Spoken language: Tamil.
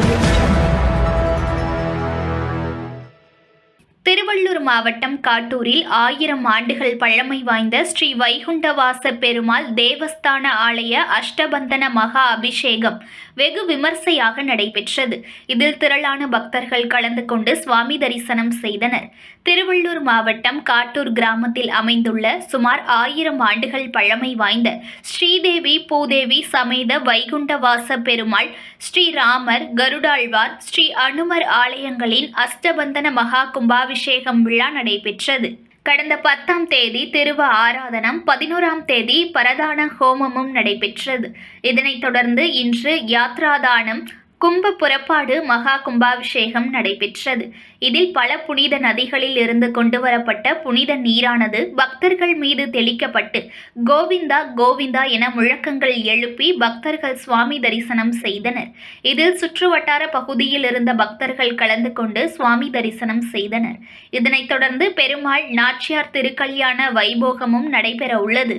audio திருவள்ளூர் மாவட்டம் காட்டூரில் ஆயிரம் ஆண்டுகள் பழமை வாய்ந்த ஸ்ரீ வைகுண்டவாச பெருமாள் தேவஸ்தான ஆலய அஷ்டபந்தன மகா அபிஷேகம் வெகு விமர்சையாக நடைபெற்றது. இதில் திரளான பக்தர்கள் கலந்து கொண்டு சுவாமி தரிசனம் செய்தனர். திருவள்ளூர் மாவட்டம் காட்டூர் கிராமத்தில் அமைந்துள்ள சுமார் ஆயிரம் ஆண்டுகள் பழமை வாய்ந்த ஸ்ரீதேவி பூதேவி சமேத வைகுண்டவாச பெருமாள் ஸ்ரீராமர் கருடாழ்வார் ஸ்ரீ அனுமர் ஆலயங்களின் அஷ்டபந்தன மகா அபிஷேகம் விழா நடைபெற்றது. கடந்த பத்தாம் தேதி திருவ ஆராதனம் பதினோராம் தேதி பரதான ஹோமமும் நடைபெற்றது. இதனைத் தொடர்ந்து இன்று யாத்ராதானம் கும்ப புறப்பாடு மகா கும்பாபிஷேகம் நடைபெற்றது. இதில் பல புனித நதிகளில் இருந்து கொண்டு வரப்பட்ட புனித நீரானது பக்தர்கள் மீது தெளிக்கப்பட்டு கோவிந்தா கோவிந்தா என முழக்கங்கள் எழுப்பி பக்தர்கள் சுவாமி தரிசனம் செய்தனர். இதில் சுற்றுவட்டார பகுதியில் இருந்த பக்தர்கள் கலந்து கொண்டு சுவாமி தரிசனம் செய்தனர். இதனைத் தொடர்ந்து பெருமாள் நாச்சியார் திருக்கல்யாண வைபோகமும் நடைபெற உள்ளது.